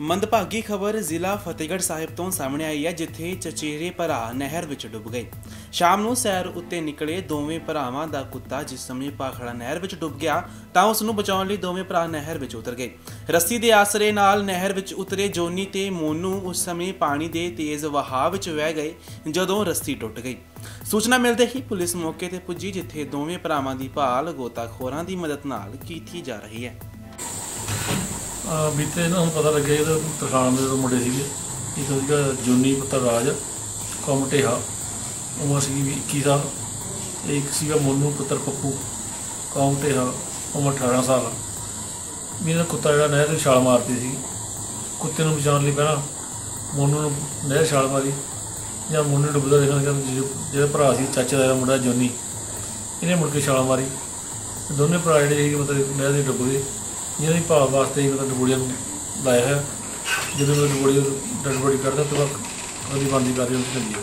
ਮੰਦਭਾਗੀ ਖਬਰ ਜ਼ਿਲ੍ਹਾ ਫਤਿਹਗੜ੍ਹ ਸਾਹਿਬ ਤੋਂ ਸਾਹਮਣੇ ਆਈ ਹੈ, ਜਿੱਥੇ ਚਚੇਰੇ ਭਰਾ ਨਹਿਰ ਵਿੱਚ ਡੁੱਬ ਗਏ। ਸ਼ਾਮ ਨੂੰ ਸੈਰ ਉੱਤੇ ਨਿਕਲੇ ਦੋਵੇਂ ਭਰਾਵਾਂ ਦਾ ਕੁੱਤਾ ਜਿਸ ਸਮੇਂ ਪਾਖੜਾ ਨਹਿਰ ਵਿੱਚ ਡੁੱਬ ਗਿਆ, ਤਾਂ ਉਸ ਨੂੰ ਬਚਾਉਣ ਲਈ ਦੋਵੇਂ ਭਰਾ ਨਹਿਰ ਵਿੱਚ ਉਤਰ ਗਏ। ਰੱਸੀ ਦੇ ਆਸਰੇ ਨਾਲ ਨਹਿਰ ਵਿੱਚ ਉਤਰੇ ਜੋਨੀ ਤੇ ਮੋਨੂ ਉਸ ਸਮੇਂ ਪਾਣੀ ਦੇ ਤੇਜ਼ ਵਹਾਅ ਵਿੱਚ ਵਹਿ ਗਏ, ਜਦੋਂ ਰੱਸੀ ਟੁੱਟ ਗਈ। ਸੂਚਨਾ ਮਿਲਦੇ ਹੀ ਪੁਲਿਸ ਮੌਕੇ ਤੇ ਪੁੱਜੀ, ਜਿੱਥੇ ਦੋਵੇਂ ਭਰਾਵਾਂ ਦੀ ਭਾਲ ਗੋਤਾਖੋਰਾਂ ਦੀ ਮਦਦ ਨਾਲ ਕੀਤੀ ਜਾ ਰਹੀ ਹੈ। ਬੀਤੇ ਨਾ ਹੁਣ ਪਤਾ ਲੱਗਿਆ ਇਹਦਾ ਤਰਖਾਣ ਦੇ ਦੋ ਮੁੰਡੇ ਸੀਗੇ, ਇੱਕ ਸੀਗਾ ਜੋਨੀ ਪੁੱਤਰ ਰਾਜ ਕੌਮਟੇਹਾ ਉਮਰ ਸੀਗੀ ਵੀ 21 ਸਾਲ, ਤੇ ਇੱਕ ਸੀਗਾ ਮੋਨੂ ਪੁੱਤਰ ਪੱਪੂ ਕੌਮਟੇਹਾ ਉਮਰ 18 ਸਾਲ। ਵੀ ਇਹਦਾ ਕੁੱਤਾ ਜਿਹੜਾ ਨਹਿਰ 'ਚ ਛਾਲ ਮਾਰਦੀ ਸੀ ਕੁੱਤੇ ਨੂੰ ਬਚਾਉਣ ਲਈ ਪਹਿਲਾਂ ਮੋਨੂ ਨੂੰ ਨਹਿਰ 'ਚ ਛਾਲ ਮਾਰੀ, ਜਾਂ ਮੋਨੂ ਡੁੱਬਦਾ ਦੇਖਣ ਲੱਗਾ ਜਿਹੜਾ ਭਰਾ ਸੀ, ਚਾਚੇ ਦਾ ਮੁੰਡਾ ਜੋਨੀ, ਇਹਨੇ ਮੁੜ ਕੇ ਛਾਲ ਮਾਰੀ। ਦੋਨੇ ਭਰਾ ਜਿਹੜੇ ਸੀ ਮਤਲਬ ਨਹਿਰ ਦੇ ਡੁੱਬ ਗਏ। ਜਿਹਨਾਂ ਦੀ ਭਾਵ ਵਾਸਤੇ ਹੀ ਮਤਲਬ ਡਬੋੜੀਆਂ ਨੂੰ ਲਾਇਆ ਹੈ ਜਦੋਂ ਮੈਂ ਡਬੋੜੀ ਡਬੋੜੀ ਕਰਦਾ ਤਾਂ ਉਹਦੀ ਬੰਦੀ ਕਰ ਰਹੀ ਉਹ ਚੱਲੀ